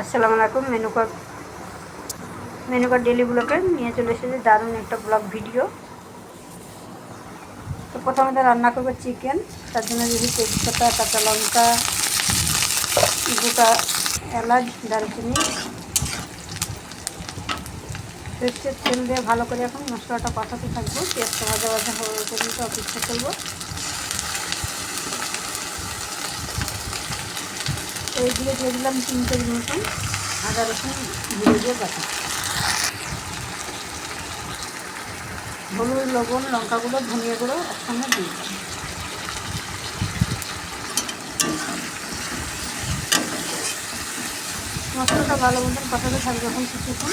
আসসালামু আলাইকুম মেনুকার মেনুকার ডেলি ব্লগে নিয়ে চলে এসেছে দারুণ একটা ব্লগ ভিডিও। তো প্রথমে তো রান্না করব চিকেন, তার জন্য যদি তেজপাতা, কাঁচা লঙ্কা, গোটা এলাচ, দারচিনি। তেল দিয়ে ভালো করে এখন মশলাটা কষাতে থাকব, পেঁয়াজটা ভাজা ভাজা হওয়া পর্যন্ত অপেক্ষা করব তো এই দিয়ে দিলাম তিন কেজি মতন। আদা রসুন জিরে দিয়ে বাটা। হলুদ, লবণ লঙ্কা গুঁড়ো ধনিয়া গুঁড়ো একসঙ্গে দিয়ে দিলাম। মশলাটা ভালো মতন কষাতে থাকবে এখন কিছুক্ষণ।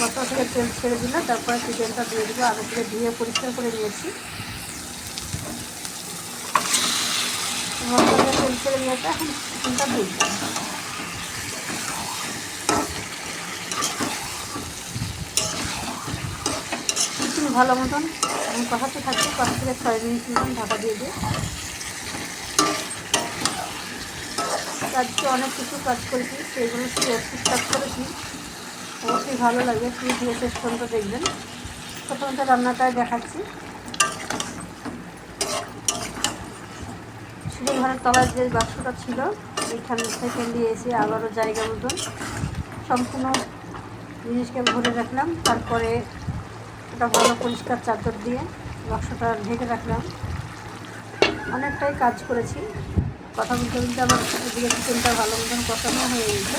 মশলা থেকে তেল ছেড়ে দিলে তারপরে চিকেনটা দিয়ে দেবো। আগে থেকে ধুয়ে পরিষ্কার করে নিয়েছি। এখন ভালো মতন আমি কষাতে থাকছি পাঁচ থেকে ছয় মিনিট মতন ঢাকা দিয়ে দিয়ে আজকে অনেক কিছু কাজ করেছি সেইগুলো ঠিকঠাক করেছি। অবশ্যই ভালো লাগবে প্লিজ দিয়ে শেষ পর্যন্ত দেখবেন। প্রথমত রান্নাটাই দেখাচ্ছি। সিঁড়ি ঘরের তলায় যে বাক্সটা ছিল এইখান থেকে এসে আবারও জায়গা মতন। সম্পূর্ণ জিনিসকে ভরে রাখলাম, তারপরে একটা ভালো পরিষ্কার চাদর দিয়ে বাক্সটা ঢেকে রাখলাম। অনেকটাই কাজ করেছি। কথা বলতে বলতে আমার এদিকে চিকেনটা ভালো মতন কষানো হয়ে গেছে।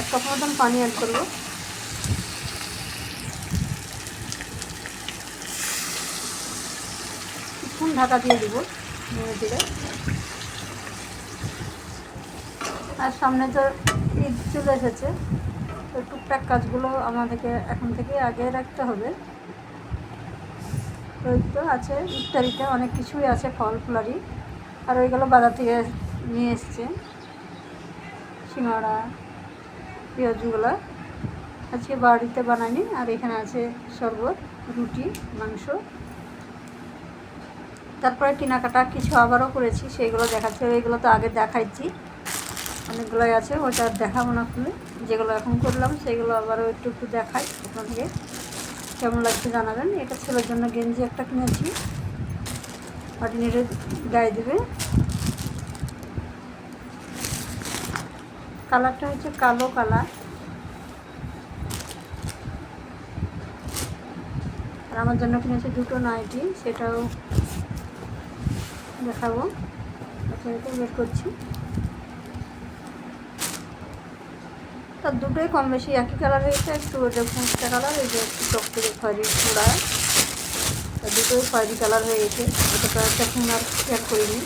এক কাপ মতন পানি অ্যাড করব। কিছুক্ষণ ঢাকা দিয়ে দিব। নেড়ে দিলে। আর সামনে তো ঈদ চলে এসেছে। তো টুকটাক কাজগুলো আমাদেরকে এখন থেকে আগে রাখতে হবে। তো তো আছে ইফতারিতে অনেক কিছুই আছে, ফল, ফুলারি। আর ওইগুলো বাজার থেকে নিয়ে এসছে। সিঙ্গাড়া পেঁয়াজগুলো। আজকে বাড়িতে বানানি আর এখানে আছে শরবত, রুটি, মাংস। তারপরে কেনাকাটা কিছু আবারও করেছি, সেইগুলো দেখাচ্ছে। ওইগুলো তো আগে দেখাইছি। অনেকগুলোই আছে ওইটা দেখাবো না খুলে। যেগুলো এখন করলাম, সেগুলো আবারও একটু একটু দেখাই আপনাদেরকে। কেমন লাগছে জানাবেন। এটা ছেলের জন্য গেঞ্জি একটা কিনেছি। অর্ডিনারি গায়ে দেবে। কালারটা হচ্ছে কালো কালার। আর আমার জন্য কিনেছে দুটো নাইটি, সেটাও দেখাবো। এটা বের করছি। তার দুটোই কম বেশি একই কালার হয়েছে, একটু ওটা ফুঁচটা কালার এই যে একটু টকটকে খয়েরি চূড়া তা দুটোই খয়েরি কালার হয়ে গেছে। এটা কালারটা এখন আর শেয়ার করিনি।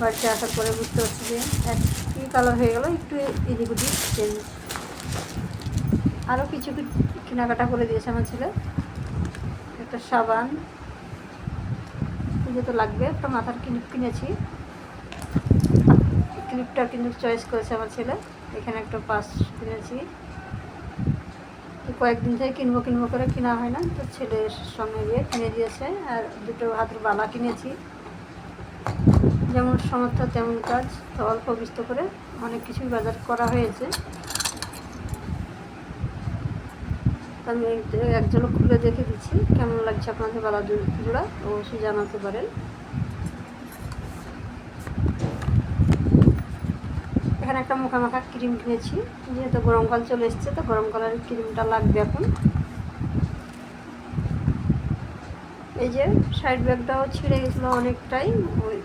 বাড়িতে আসার পরে বুঝতে পারছি যে একই কালার হয়ে গেল, একটু এদিক ওদিক চেঞ্জ আরও কিছু কেনাকাটা করে দিয়েছে আমার ছেলে। একটা সাবান পুজো তো লাগবে একটা মাথার ক্লিপ কিনেছি। ক্লিপটা কিন্তু চয়েস করেছে আমার ছেলে। এখানে একটা পাস কিনেছি। তো কয়েকদিন থেকে কিনবো কিনবো করে কেনা হয় না, তো ছেলের সঙ্গে গিয়ে কিনে দিয়েছে, আর দুটো হাতের বালা কিনেছি। যেমন সমর্থ তেমন কাজ, তো অল্প বিস্ত করে অনেক কিছুই বাজার করা হয়েছে। আমি এক ঝলক খুলে দেখে দিচ্ছি। কেমন লাগছে আপনাদের বালা জোড়া অবশ্যই জানাতে পারেন। এখানে একটা মুখা মাখা ক্রিম কিনেছি। যেহেতু গরমকাল চলে এসছে, তো গরমকালের ক্রিমটা লাগবে এখন। এই যে সাইড ব্যাগটাও ছিঁড়ে গেছিল অনেকটাই। ওই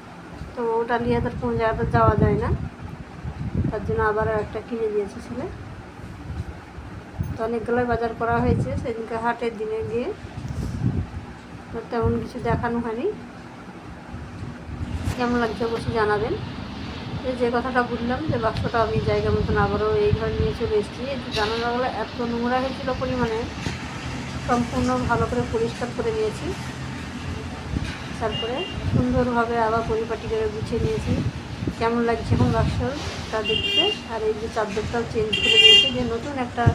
তো ওটা নিয়ে তার কোনো জায়গাতে যাওয়া যায় না। তার জন্য আবারও একটা কিনে দিয়েছে ছেলে। তো অনেকগুলোই বাজার করা হয়েছে সেদিনকে হাটের দিনে গিয়ে। তেমন কিছু দেখানো হয়নি। কেমন লাগছে অবশ্যই জানাবেন। যে কথাটা বললাম যে বাক্সটা আমি জায়গা মতন আবারও এই ঘরে নিয়ে চলে এসেছি। জানালাগুলো এত নোংরা হয়েছিল পরিমাণে, সম্পূর্ণ ভালো করে পরিষ্কার করে নিয়েছি। তারপরে সুন্দরভাবে আবার পরিপাটি করে গুছিয়ে নিয়েছি। কেমন লাগছে এখন বাক্সটা দেখতে? আর এই যে চাদরটাও চেঞ্জ করে দিয়েছি যে নতুন একটা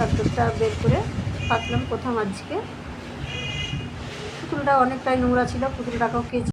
চাদরটা বের করে পাতলাম প্রথম আজকে। পুতুলটা অনেকটাই নোংরা ছিল পুতুলটাকেও কেচে